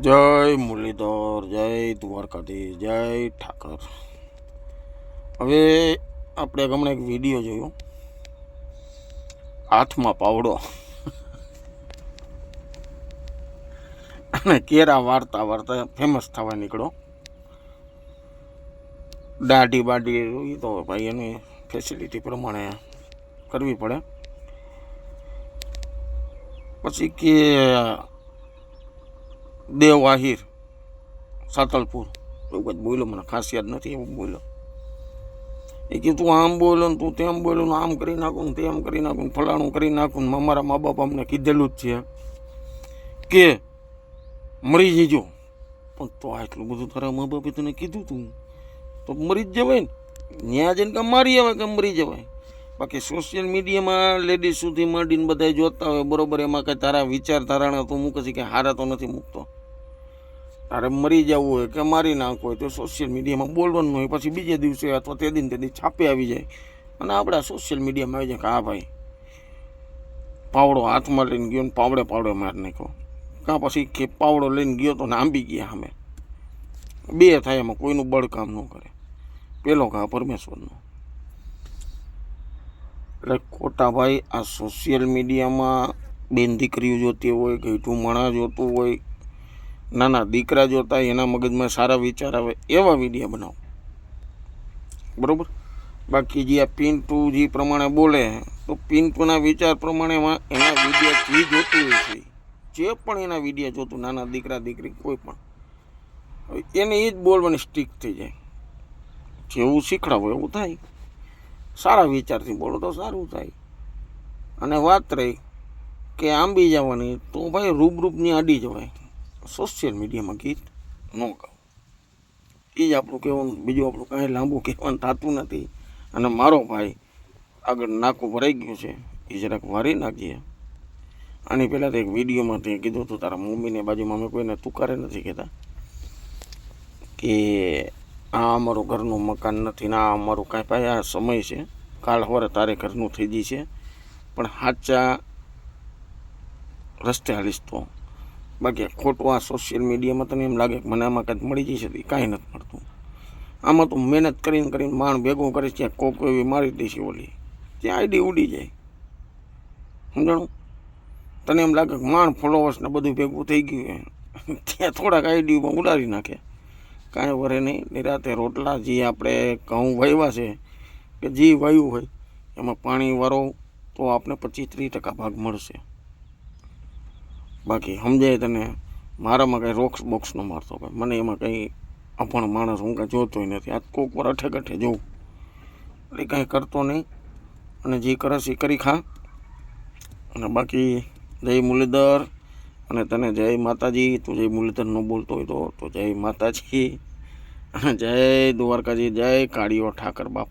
જય મુરલીધર, જય દ્વારકાધીશ, જય ઠાકર. હવે આપણે હમણાં એક વીડિયો જોયો. હાથમાં પાવડો. અને કેરા વાર્તા વાર્તા ફેમસ થવા નીકળો. દાઢી બાઢી તો ભાઈ એની ફેસિલિટી પ્રમાણે કરવી પડે. પછી કે દેવ આહિર સાતલપુર. એવું જ બોલ્યો મને ખાસ યાદ નથી એવું બોલ્યો. એ કે તું આમ બોલો ને તું તેમ બોલો ને આમ કરી નાખું ને તેમ કરી નાખું ને ફલાણું કરી નાખું ને અમારા મા બાપ અમને કીધેલું જ છે કે મરી જજો. પણ તો આટલું બધું તારા મા બાપે તને કીધું તું? તો મરી જ જવાય ત્યાં જઈને કે મારી આવે કે મરી જવાય? બાકી સોશિયલ મીડિયામાં લેડીઝ સુધી માંડીને બધા જોતા હોય, બરોબર? એમાં કંઈ તારા વિચાર ધારણા તું મૂકે છે કે હારા તો નથી મૂકતો? તારે મરી જવું હોય કે મારી નાખવું હોય તો સોશિયલ મીડિયામાં બોલવાનું હોય, પછી બીજે દિવસે અથવા તે દિન તે દી છાપે આવી જાય. અને આપણે આ સોશિયલ મીડિયામાં આવી જાય કે, હા ભાઈ, પાવડો હાથમાં લઈને ગયો ને પાવડે પાવડે માર નાખ્યો. કાં પછી કે પાવડો લઈને ગયો તો ને આંબી ગયા અમે બે થાય એમાં, કોઈનું બળ કામ ન કરે. પેલો ઘા પરમેશ્વરનો. એટલે ખોટા ભાઈ, આ સોશિયલ મીડિયામાં બેન દીકરીઓ જોતી હોય ગઈઠું માણા જોતું હોય નાના દીકરા જોતા એના મગજમાં સારા વિચાર આવે, એવા વીડિયો બનાવો. બરાબર? બાકી જે આ પિન્ટુ જે પ્રમાણે બોલે, તો પિન્ટુના વિચાર પ્રમાણેમાં એના વિડીયા જે જોતું હોય છે. જે પણ એના વિડીયા જોતું, નાના દીકરા, દીકરી, કોઈ પણ. એને એ જ બોલવાની સ્ટીક થઈ જાય. જેવું શીખડાવો, એવું થાય. સારા વિચારથી બોલો તો સારું થાય. અને વાત રહી કે આંબી જવાની, તો ભાઈ રૂબરૂપની આડી જવાય. સોશિયલ મીડિયામાં ગીત ન ગાવ એ જ આપણું કહેવાનું, બીજું આપણું કાંઈ લાંબુ કહેવાનું થતું નથી. અને મારો ભાઈ આગળ નાકું ભરાઈ ગયું છે એ જરાક વારી નાખીએ આની પહેલાં તો એક વિડીયોમાં તે કીધું હતું, તારા મમ્મીને બાજુમાં અમે કોઈને તુકારે નથી કહેતા. કે આ અમારું ઘરનું મકાન નથી ને આ અમારું કાંઈ ભાઈ આ સમય છે. કાલ સવારે તારે ઘરનું થઈ જશે. પણ સાચા રસ્તે હાલીશ તો. બાકી ખોટું આ સોશિયલ મીડિયામાં તને એમ લાગે કે મને આમાં કંઈક મળી જશે તો કાંઈ નથી મળતું. આમાં તો મહેનત કરીને કરીને માણ ભેગું કરીશ ત્યાં કોક એવી મારી દઈશ ઓલી. ત્યાં આઈડી ઉડી જાય. સમજાણું? તને એમ લાગે કે માણ ફોલોવર્સને બધું ભેગું થઈ ગયું છે ત્યાં થોડાક આઈડીમાં ઉડાડી નાખે. કાંઈ વરે નહીં, નિરાતે રોટલા જે આપણે ઘઉં વહેવા છે, કે જે વાયું હોય, એમાં પાણી વારો, તો આપણે પચીસ ત્રીસ ટકા ભાગ મળશે. બાકી સમજાય તને, મારામાં કંઈ રોક્સ બોક્સ ન મારતો ભાઈ મને એમાં કંઈ અભણ માણસ હું કાંઈ જોતોય નથી. આ કોક વાર અઠે કઠે જોઉં. એટલે કાંઈ કરતો નહીં. અને જે કરે છે કરી ખા. અને બાકી જય મુરલીધર. અને તને જય માતાજી. તું જય મુરલીધર ન બોલતો હોય તો તો જય માતાજી. જય દ્વારકાજી, જય કાળીઓ ઠાકર બાપ.